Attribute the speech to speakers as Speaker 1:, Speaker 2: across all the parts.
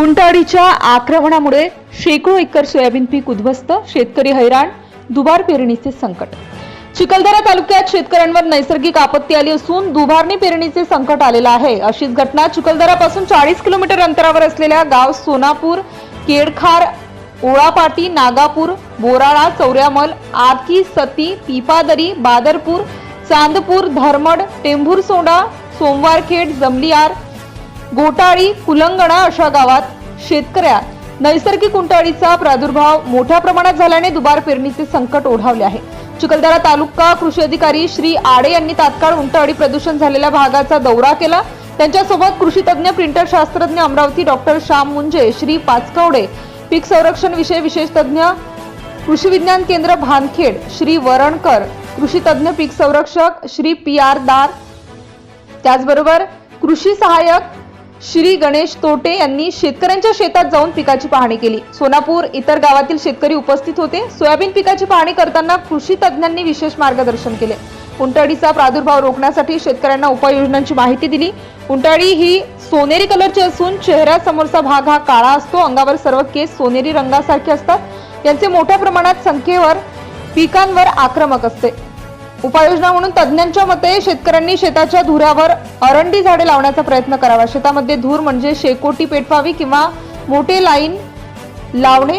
Speaker 1: उंटाडीच्या आक्रमणामुळे शेकडो acre soybean पीक उद्ध्वस्त शेतकरी हैराण दुबार पेरणीचे संकट. चिखलदरा तालुक्यात शेतकऱ्यांवर नैसर्गिक आपत्ती आली असून दुबारणी पेरणीचे संकट आलेलं आहे. अशीच घटना चिखलदरापासून चाळीस किलोमीटर अंतरावर असलेल्या गाव सोनापूर केडखार ओळापाटी नागापूर बोराळा चौऱ्यामल आकी सती पिपादरी बादरपूर चांदपूर धर्मड टेंभूरसोंडा सोमवारखेड जमलियार गोटाळी कुलंगणा अशा गावात शेतकऱ्या नैसर्गिक उंटाळीचा प्रादुर्भाव मोठ्या प्रमाणात झाल्याने दुबार पेरणीचे संकट ओढावले आहे. चिखलदरा तालुका कृषी अधिकारी श्री आडे यांनी तात्काळ उंटाळी प्रदूषण झालेल्या भागाचा दौरा केला. त्यांच्यासोबत कृषी तज्ज्ञ प्रिंटर शास्त्रज्ञ अमरावती डॉक्टर श्याम मुंजे श्री पाचकवडे पीक संरक्षण विषय विशेष तज्ज्ञ कृषी विज्ञान केंद्र भानखेड श्री वरणकर कृषी तज्ज्ञ पीक संरक्षक श्री पी आर दार. त्याचबरोबर कृषी सहाय्यक श्री गणेश तोटे यांनी शेतकऱ्यांच्या शेतात जाऊन पिकाची पाहणी केली. सोनापूर इतर गावातील शेतकरी उपस्थित होते. सोयाबीन पिकाची पाहणी करताना कृषी तज्ज्ञांनी विशेष मार्गदर्शन केले. उंटाळीचा प्रादुर्भाव रोखण्यासाठी शेतकऱ्यांना उपाययोजनांची माहिती दिली. उंटाळी ही सोनेरी कलरची असून चेहऱ्यासमोरचा भाग हा काळा असतो. अंगावर सर्व केस सोनेरी रंगासारखे असतात. यांचे मोठ्या प्रमाणात संख्येवर पिकांवर आक्रमक असते. उपाययोजना म्हणून तज्ज्ञांच्या मते शेतकऱ्यांनी शेताच्या धुऱ्यावर अरंडी झाडे लावण्याचा प्रयत्न करावा. शेतामध्ये धूर म्हणजे शेकोटी पेटवावी किंवा मोठे लाईन लावणे.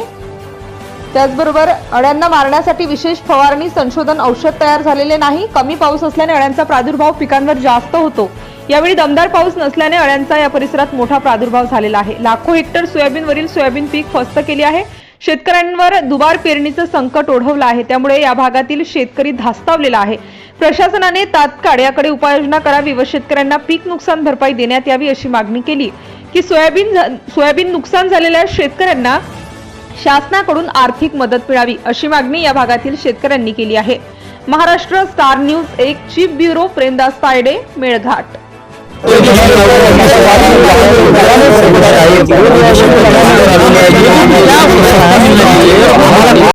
Speaker 1: त्याचबरोबर अळ्यांना मारण्यासाठी विशेष फवारणी संशोधन औषध तयार झालेले नाही. कमी पाऊस असल्याने अळ्यांचा प्रादुर्भाव पिकांवर जास्त होतो. यावेळी दमदार पाऊस नसल्याने अळ्यांचा या परिसरात मोठा प्रादुर्भाव झालेला आहे. लाखो हेक्टर सोयाबीनवरील सोयाबीन पीक फस्त केली आहे. शेतकऱ्यांवर दुबार पेरणीचं संकट ओढवलं आहे. त्यामुळे या भागातील शेतकरी धास्तावलेला आहे. प्रशासनाने तात्काळ याकडे उपाययोजना करावी व शेतकऱ्यांना पीक नुकसान भरपाई देण्यात यावी अशी मागणी केली. की सोयाबीन सोयाबीन नुकसान झालेल्या शेतकऱ्यांना शासनाकडून आर्थिक मदत मिळावी अशी मागणी या भागातील शेतकऱ्यांनी केली आहे. महाराष्ट्र स्टार न्यूज एक चीफ ब्युरो प्रेमदास तायडे मेळघाट.